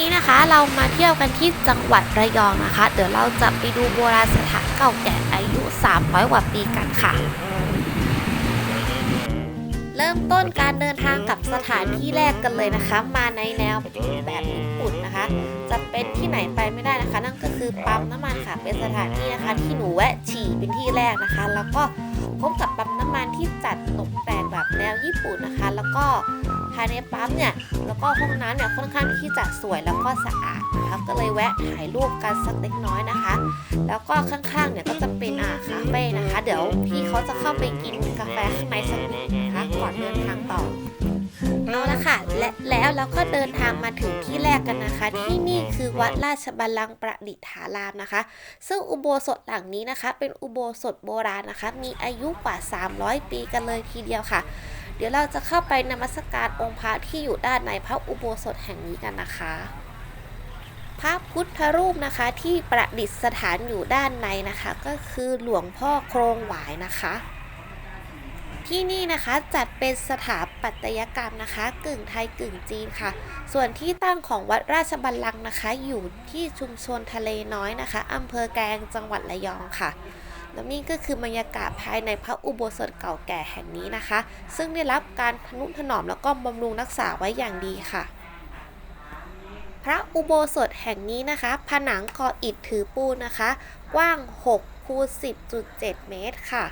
นี้นะคะเรามาเที่ยวกันที่จังหวัดระยองนะคะ เดี๋ยวเราจะไปดูโบราณสถานเก่าแก่อายุ 300 กว่าปีกันค่ะ เริ่มต้นการเดินทางกับสถานที่แรกกันเลยนะคะ มาในแนวแบบญี่ปุ่นนะคะ จะเป็นที่ไหนไปไม่ได้นะคะ นั่นก็คือปั๊มน้ำมันค่ะ เป็นสถานที่นะคะ ที่หนูแวะฉี่เป็นที่แรกนะคะ แล้วก็พบกับปั๊มน้ำมันที่จัดตกแต่งแบบแนวญี่ปุ่นนะคะ แล้วก็ายในปั๊มเนี่ยแล้วก็ห้องน้ำเนี่ยค่อนข้างที่จะสวยแล้วก็สะอาดนะคะก็เลยแวะถ่ายรูปกันสักเล็กน้อยนะคะ แล้วก็ข้างๆเนี่ยก็จะเป็นอ่าคาเฟ่นะคะ เดี๋ยวพี่เขาจะเข้าไปกินกาแฟข้างในสักนิดนะคะก่อนเดินทางต่อเอาละค่ะและแล้วเราก็เดินทางมาถึงที่แรกกันนะคะ ที่นี่คือวัดราชบัลลังก์ประดิษฐารามนะคะ ซึ่งอุโบสถหลังนี้นะคะ เป็นอุโบสถโบราณนะคะ มีอายุกว่า 300 ปีกันเลยทีเดียวค่ะ เดี๋ยวเราจะเข้าไปนมัสการองค์พระที่อยู่ด้านในพระอุโบสถแห่งนี้กันนะคะ พระพุทธรูปนะคะที่ประดิษฐานอยู่ด้านในนะคะ ก็คือหลวงพ่อโครงหวายนะคะ ที่นี่นะคะจัดเป็นสถาปัตยกรรมนะคะ กึ่งไทยกึ่งจีนค่ะ ส่วนที่ตั้งของวัดราชบัลลังก์นะคะ อยู่ที่ชุมชนทะเลน้อยนะคะอำเภอแกลงจังหวัดระยองค่ะ แล้วนี่ก็คือบรรยากาศภายในพระอุโบสถเก่าแก่แห่งนี้นะคะ ซึ่งได้รับการทนุถนอมแล้วก็บำรุงรักษาไว้อย่างดีค่ะ พระอุโบสถแห่งนี้นะคะ ผนังก่ออิฐถือปูนนะคะ กว้าง 6คูณ10.7 เมตรค่ะ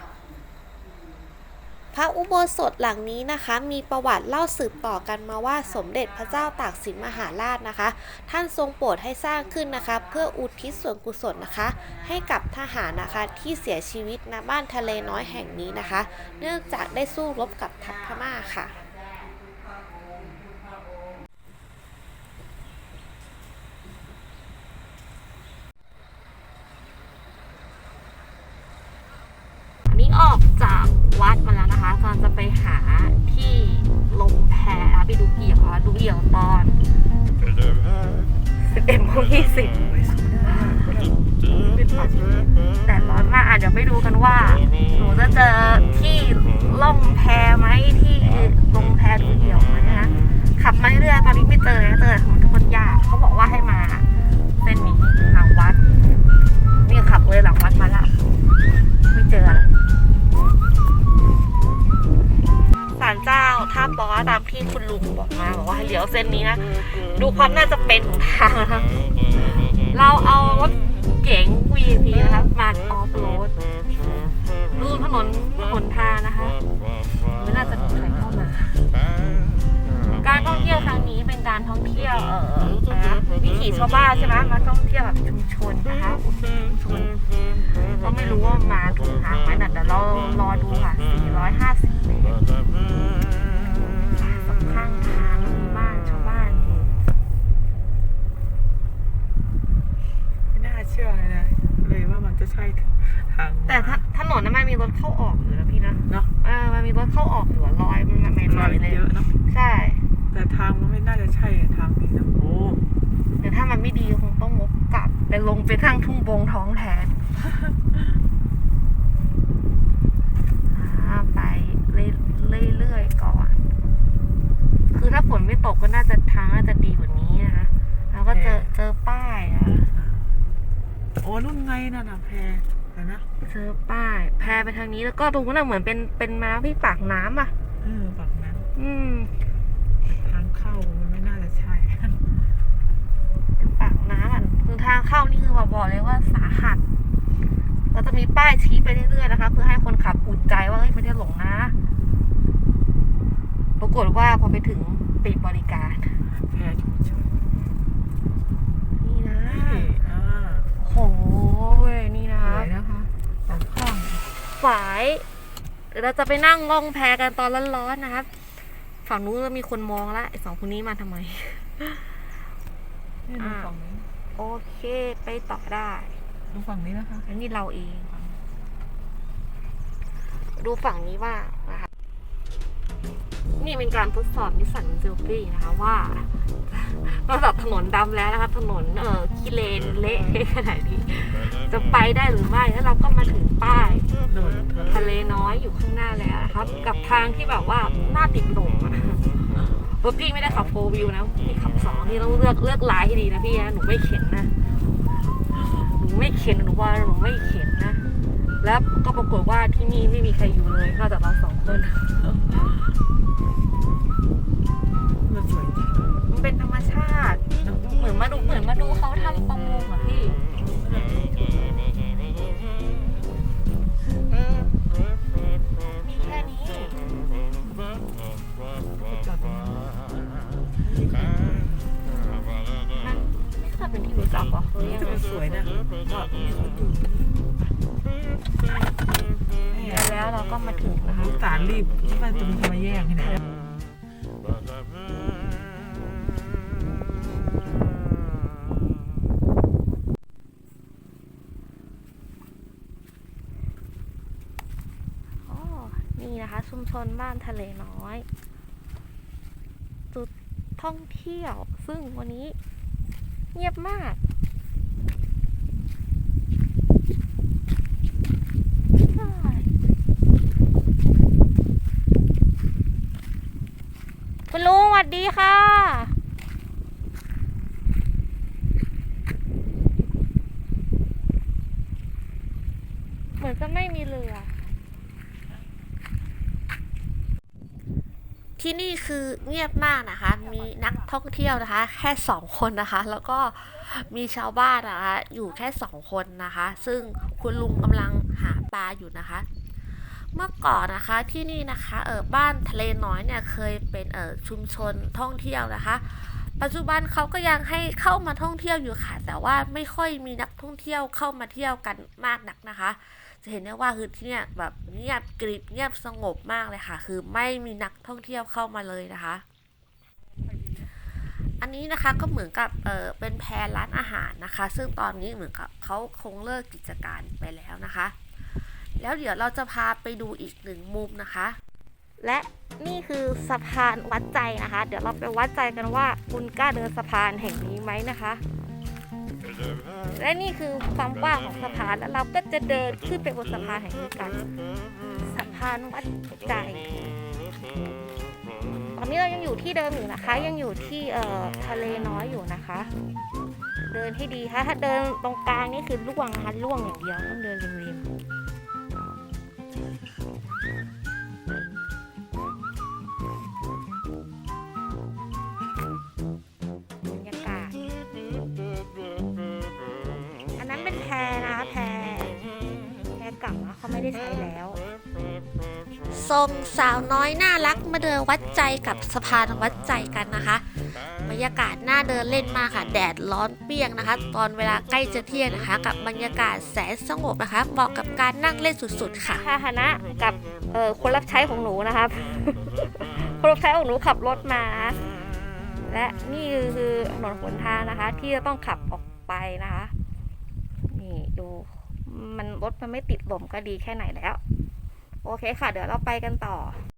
ระอุโบสถหลังนี้นะคะ มีประวัติเล่าสืบต่อกันมาว่าสมเด็จพระเจ้าตากสินมหาราชนะคะ ท่านทรงโปรดให้สร้างขึ้นนะคะ เพื่ออุทิศส่วนกุศลนะคะ ให้กับทหารนะคะที่เสียชีวิตณบ้านทะเลน้อยแห่งนี้นะคะ เนื่องจากได้สู้รบกับทัพพม่าค่ะ อันนี้ออกจากวัด มาแล้วนจะไปหาที่ลงแพไปดูเกี่ยวดูเกี่ยวตอน11โมง20แต่ร้อนมากอะเดี๋ยวไปดูกันว่าหนูจะเจอที่ล่องแพไหมที่ลงแพดูเกี่ยวไหมนะขับมาเรื่อยตอนนี้ไม่เจอนะเจอถนนทุกคนยากเขาบอกว่าให้มาเส้นนี้หลังวัด เส้นนี้นะ ดูความน่าจะเป็นของทางนะคะเราเอารถเก๋ง VIP นะคะมาออฟโรดดูถนนหนทางนะคะ ไม่น่าจะมีใครเข้ามา การท่องเที่ยวครั้งนี้เป็นการท่องเที่ยวเออนะวิถีชาวบ้านใช่ไหมมาท่องเที่ยวแบบชุมชนนะคะชุมชนก็ไม่รู้ว่ามาถูกทางไหมนะแต่เรารอดูค่ะ 450เมตร ข้างทางมีบ้านชาวบ้านอยู่ไม่น่าเชื่อเลยนะเลยว่ามันจะใช่ทางแต่ถ้าถนนนั้นมันมีรถเข้าออกอยู่นะพี่นะเนาะเออมันมีรถเข้าออกอยู่อะลอยมันมันไม่รลอยเลยเยอะเนาะใช่ แต่ทางมันไม่น่าจะใช่ทางนี้นะโอ้แต่ถ้ามันไม่ดีคงต้องวกกลับไปลงไปทางทุ่งบงท้องแทน อ่าไปเรื่อยๆก่อน คือถ้าฝนไม่ตกก็น่าจะทางน่าจะดีกว่านี้นะคะ แล้วก็เจอเจอป้ายอะ โอ้รุ่ นไงน่ะนะแพรแต่นะเจอป้าย แพไปทางนี้แล้วก็ตรงนั้นนะเหมือนเป็นเป็นม้าพี่ปากน้ำอะ เออฝั่งนั้นอืมทางเข้ามันไม่น่าจะใช่ เป็นปากน้ำอะคือทางเข้านี่คือมาบอกเลยว่าสาหัสเราจะมีป้ายชี้ไปเรื่อยๆนะคะ เพื่อให้คนขับอุ่นใจว่าเฮ้ยไม่ได้หลงนะ ปรากฏว่าพอไปถึงปิดบริการ แพรชุมชนนี่นะ นี่อ่า โหเว้ ยนี่นะสวยนะคะสองข้างฝายเดี๋ยวเราจะไปนั่งล่องแพกันตอนร้อนๆนะครับ ฝั่งนู้นจะมีคนมองแล้วไอ้สองคนนี้มาทำไม นี่ดูฝั่งนี้โอเคไปต่อได้ ดูฝั่งนี้นะคะ อันนี้เราเอง ดูฝั่งนี้ว่างนะคะ นี่เป็นการทดสอบนิสสันจิลฟี่นะคะว่านอกจากถนนดำแล้วนะคะ ถนนเออขี้เลนเละขนาดนี้จะไปได้หรือไม่แล้วเราก็มาถึงป้ายทะเลน้อยอยู่ข้างหน้าแล้วนะครับ กับทางที่แบบว่าหน้าติดลมอะรถพี่ไม่ได้ขับโฟวิวนะพี่ขับสองนี่ต้องเลือกเลือกลายให้ดีนะพี่นะหนูไม่เข็นนะหนูไม่เข็นหนูว่าหนูไม่เข็นนะ แล้วก็ปรากฏว่าที่นี่ไม่มีใครอยู่เลยนอกจากเราสองคน เคยเป็นที่รู้จักหรอหรือยังแต่ไงมันสวยนะจอดตรงนี้เขาดูนี่แล้วเราก็มาถึงนะคะลูกตาลรีบที่มันจะมาแย่งที่ไหนนะอ๋อนี่นะคะ ชุมชนบ้านทะเลน้อย จุดท่องเที่ยว ซึ่งวันนี้ เงียบมากคุณลุงสวัสดีค่ะ เหมือนจะไม่มีเรือ ที่นี่คือเงียบมากนะคะ มีนักท่องเที่ยวนะคะ แค่สองคนนะคะ แล้วก็มีชาวบ้านนะคะ อยู่แค่สองคนนะคะ ซึ่งคุณลุงกำลังหาปลาอยู่นะคะ เมื่อก่อนนะคะที่นี่นะคะเออบ้านทะเลน้อยเนี่ยเคยเป็นเออชุมชนท่องเที่ยวนะคะ ปัจจุบันเขาก็ยังให้เข้ามาท่องเที่ยวอยู่ค่ะ แต่ว่าไม่ค่อยมีนักท่องเที่ยวเข้ามาเที่ยวกันมากนักนะคะ จะเห็นได้ว่าคือที่เนี่ยแบบเงียบกริบเงียบสงบมากเลยค่ะ คือไม่มีนักท่องเที่ยวเข้ามาเลยนะคะ อันนี้นะคะก็เหมือนกับเออเป็นแพรร้านอาหารนะคะ ซึ่งตอนนี้เหมือนกับเขาคงเลิกกิจการไปแล้วนะคะ แล้วเดี๋ยวเราจะพาไปดูอีกหนึ่งมุมนะคะ และนี่คือสะพานวัดใจนะคะ เดี๋ยวเราไปวัดใจกันว่าคุณกล้าเดินสะพานแห่งนี้ไหมนะคะ และนี่คือความกว้างของสะพานแล้วเราก็จะเดินขึ้นไปบนสะพานแห่งนี้กัน สะพานวัดใจ ตอนนี้เรายังอยู่ที่เดิมอยู่นะคะ ยังอยู่ที่เอ่อทะเลน้อยอยู่นะคะ เดินให้ดีค่ะถ้าเดินตรงกลางนี่คือล่วงนะคะล่วงอย่างเดียวต้องเดินริมๆ ได้ใช้แล้วส่งสาวน้อยน่ารักมาเดินวัดใจกับสะพานวัดใจกันนะคะบรรยากาศน่าเดินเล่นมากค่ะ แดดร้อนเปรี้ยงนะคะ ตอนเวลาใกล้จะเที่ยงนะคะ กับบรรยากาศแสนสงบนะคะเหมาะกับการนั่งเล่นสุด ๆ ค่ะพาหนะกับเอ่อคนรับใช้ของหนูนะครับคนรับใช้ของหนูขับรถมา และนี่คือถนนหนทางนะคะ ที่จะต้องขับออกไปนะคะ นี่ดู มันรถมันไม่ติดลมก็ดีแค่ไหนแล้ว โอเคค่ะ เดี๋ยวเราไปกันต่อ